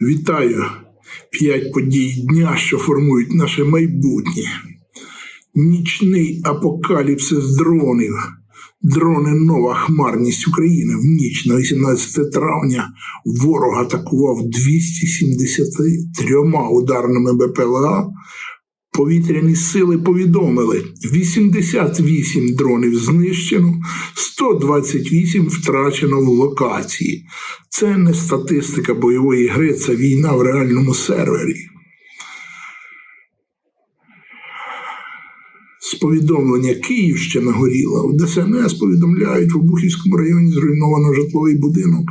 Вітаю п'ять подій дня, що формують наше майбутнє. Нічний апокаліпсис дронів. Дрони нова хмарність України. В ніч на 18 травня ворог атакував 273 ударними БПЛА. Повітряні сили повідомили: 88 дронів знищено, 128 втрачено в локації. Це не статистика бойової гри, це війна в реальному сервері. З повідомлення Київщина горіла. У ДСНС повідомляють, в Обухівському районі зруйновано житловий будинок.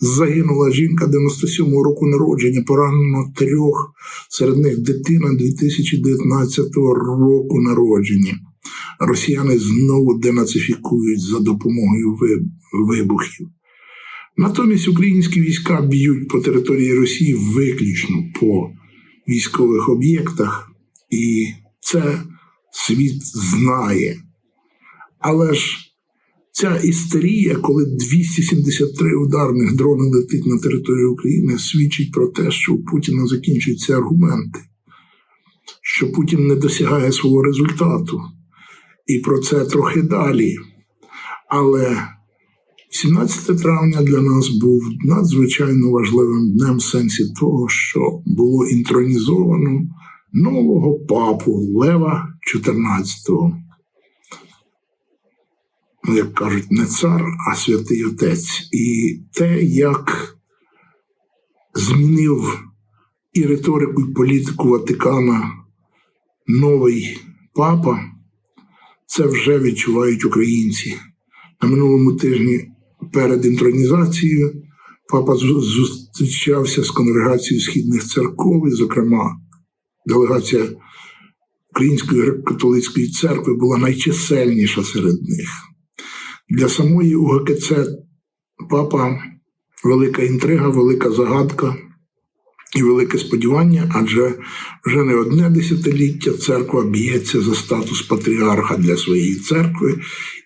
Загинула жінка 97-го року народження, поранено трьох, серед них дитина 2019 року народження. Росіяни знову денацифікують за допомогою вибухів. Натомість українські війська б'ють по території Росії виключно по військових об'єктах, і це світ знає. Але ж ця істерія, коли 273 ударних дрони летить на територію України, свідчить про те, що у Путіна закінчуються аргументи, що Путін не досягає свого результату. І про це трохи далі. Але 17 травня для нас був надзвичайно важливим днем в сенсі того, що було інтронізовано нового папу Лева XIV. Ну, як кажуть, не цар, а святий отець. І те, як змінив і риторику, і політику Ватикана новий папа, це вже відчувають українці. На минулому тижні перед інтронізацією папа зустрічався з конгрегацією східних церков, і, зокрема, делегація Української греко-католицької церкви була найчисельніша серед них. Для самої УГКЦ папа велика інтрига, велика загадка і велике сподівання, адже вже не одне десятиліття церква б'ється за статус патріарха для своєї церкви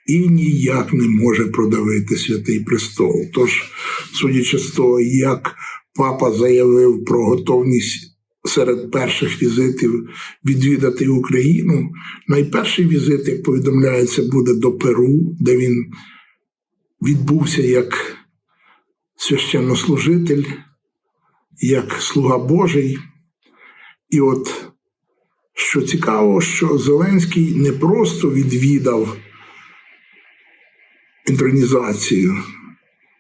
і ніяк не може продавити святий престол. Тож, судячи з того, як папа заявив про готовність серед перших візитів відвідати Україну, найперший візит, як повідомляється, буде до Перу, де він відбувся як священнослужитель, як слуга Божий. І от що цікаво, що Зеленський не просто відвідав інтронізацію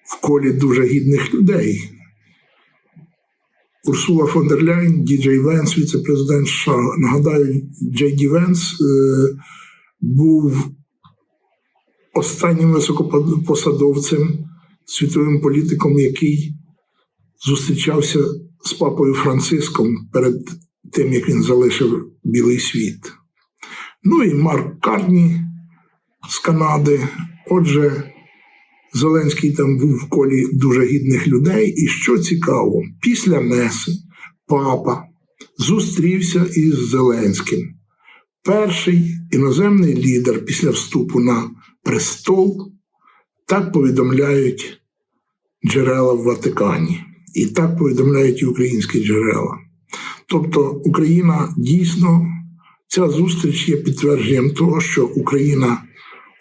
в колі дуже гідних людей. Урсула фон дер Ляйн, Діджей Венс, віце-президент США. Нагадаю, Джей Ді Венс е, був останнім високопосадовцем, світовим політиком, який зустрічався з папою Франциском перед тим, як він залишив Білий світ. Ну і Марк Карні з Канади. Отже, Зеленський там був в колі дуже гідних людей. І що цікаво, після Меси папа зустрівся із Зеленським. Перший іноземний лідер після вступу на престол, так повідомляють джерела в Ватикані. І так повідомляють і українські джерела. Тобто Україна дійсно, ця зустріч є підтвердженням того, що Україна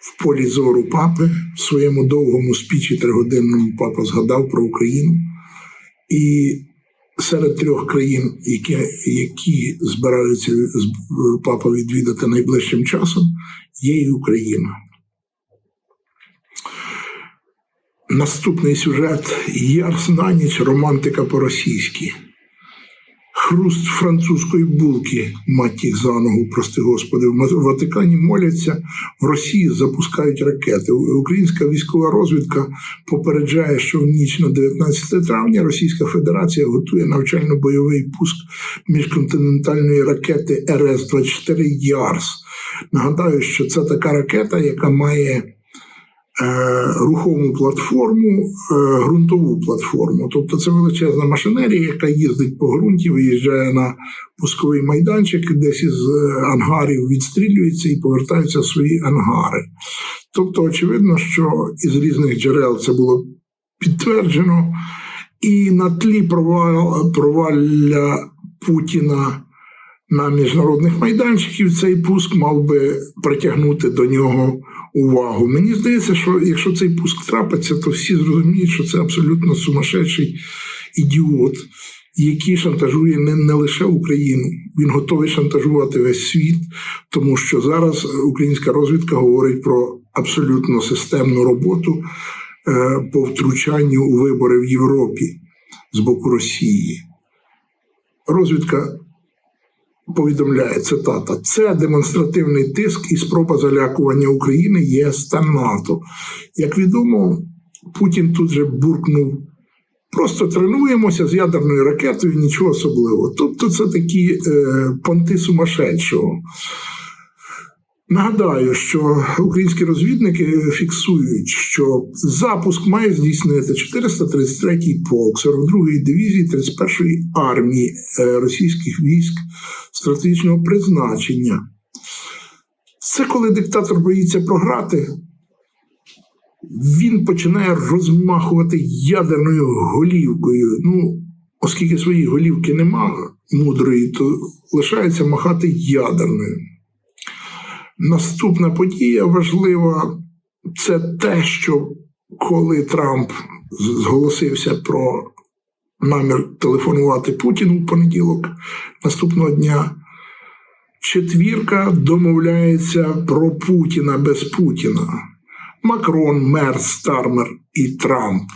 в полі зору папи в своєму довгому спічі тригодинному папа згадав про Україну. І серед трьох країн, які, які збираються папа відвідати найближчим часом, є і Україна. Наступний сюжет Ярс на ніч, романтика по-російськи. Хруст французької булки, мать їх за ногу, прости господи, в Ватикані моляться, в Росії запускають ракети. Українська військова розвідка попереджає, що в ніч на 19 травня Російська Федерація готує навчально-бойовий пуск міжконтинентальної ракети РС-24 Ярс. Нагадаю, що це така ракета, яка має е, рухому платформу, е, ґрунтову платформу. Тобто це величезна машинерія, яка їздить по ґрунті, виїжджає на пусковий майданчик, десь із е, ангарів відстрілюється і повертається в свої ангари. Тобто, очевидно, що із різних джерел це було підтверджено, і на тлі провал, провалля Путіна на міжнародних майданчиків цей пуск мав би притягнути до нього увагу. Мені здається, що якщо цей пуск трапиться, то всі зрозуміють, що це абсолютно сумасшедший ідіот, який шантажує не, не лише Україну, він готовий шантажувати весь світ, тому що зараз українська розвідка говорить про абсолютно системну роботу е, по втручанню у вибори в Європі з боку Росії. Розвідка повідомляє цитата: це демонстративний тиск і спроба залякування України ЄС та НАТО. Як відомо, Путін тут же буркнув. Просто тренуємося з ядерною ракетою, нічого особливого. Тобто, це такі е, понти сумасшедшого. Нагадаю, що українські розвідники фіксують, що запуск має здійснити 433-й полк 42-ї дивізії 31-ї армії е, російських військ стратегічного призначення. Це коли диктатор боїться програти, він починає розмахувати ядерною голівкою. Ну, оскільки своєї голівки нема мудрої, то лишається махати ядерною. Наступна подія важлива це те, що коли Трамп зголосився про намір телефонувати Путіну в понеділок наступного дня, четвірка домовляється про Путіна без Путіна. Макрон, Мерц, Стармер і Трамп.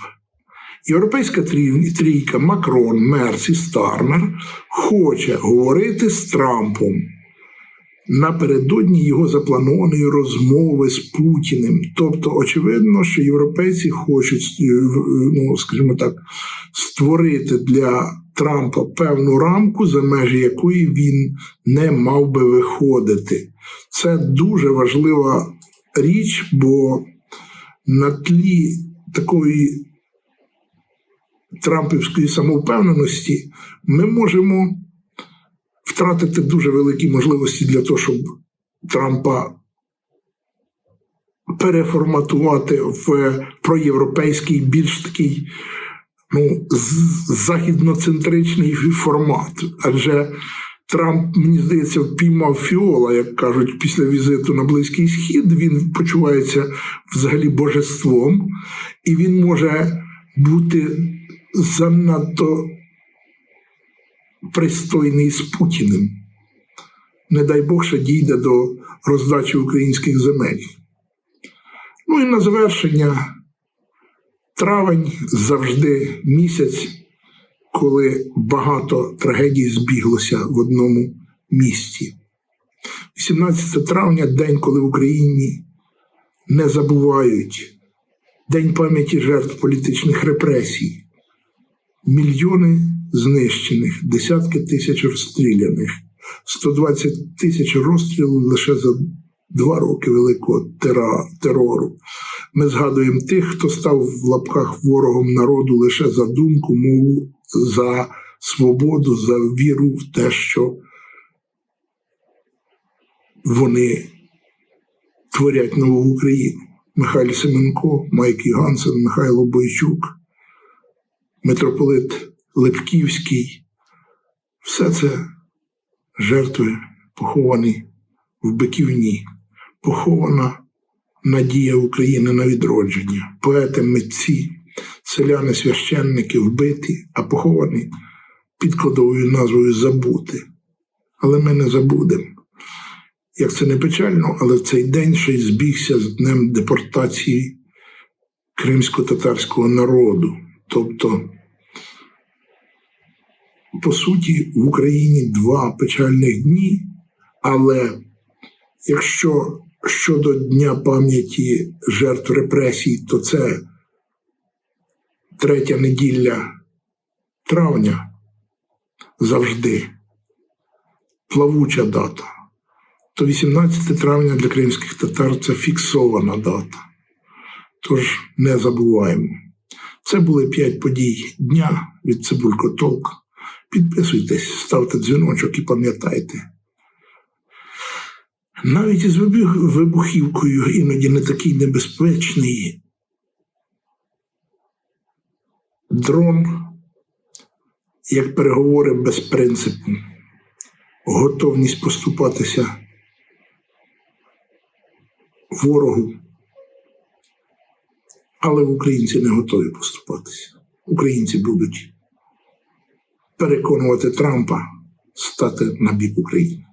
Європейська трійка Макрон, Мерц і Стармер хоче говорити з Трампом напередодні його запланованої розмови з Путіним. Тобто, очевидно, що європейці хочуть, е, ну скажімо так, створити для Трампа певну рамку, за межі якої він не мав би виходити. Це дуже важлива річ, бо на тлі такої трампівської самовпевненості ми можемо втратити дуже великі можливості для того, щоб Трампа переформатувати в проєвропейський, більш такий ну, західноцентричний формат. Адже Трамп, мені здається, впіймав фіола, як кажуть, після візиту на Близький Схід. Він почувається взагалі божеством, і він може бути занадто пристойний з Путіним. Не дай Бог ще дійде до роздачі українських земель. Ну і на завершення травень завжди місяць, коли багато трагедій збіглося в одному місті. 18 травня день, коли в Україні не забувають День пам'яті жертв політичних репресій, мільйони знищених, десятки тисяч розстріляних, 120 тисяч розстрілів лише за два роки великого терору. Ми згадуємо тих, хто став в лапках ворогом народу лише за думку, мову, за свободу, за віру в те, що вони творять нову Україну. Михайло Семенко, Майк Ігансен, Михайло Бойчук, митрополит Лепківський. Все це жертви поховані в Биківні, похована надія України на відродження, поети, митці, селяни, священники вбиті, а поховані під кодовою назвою Забути. Але ми не забудемо. Як це не печально, але в цей день ще й збігся з днем депортації кримсько-татарського народу. Тобто по суті, в Україні два печальних дні, але якщо щодо Дня пам'яті жертв репресій, то це третя неділя травня завжди плавуча дата. То 18 травня для кримських татар це фіксована дата. Тож не забуваємо. Це були п'ять подій дня від Цибулько Толк. Підписуйтесь, ставте дзвіночок і пам'ятайте. Навіть із вибухівкою іноді не такий небезпечний дрон, як переговори без принципу, готовність поступатися ворогу. Але українці не готові поступатися. Українці будуть переконувати Трампа стати на бік України.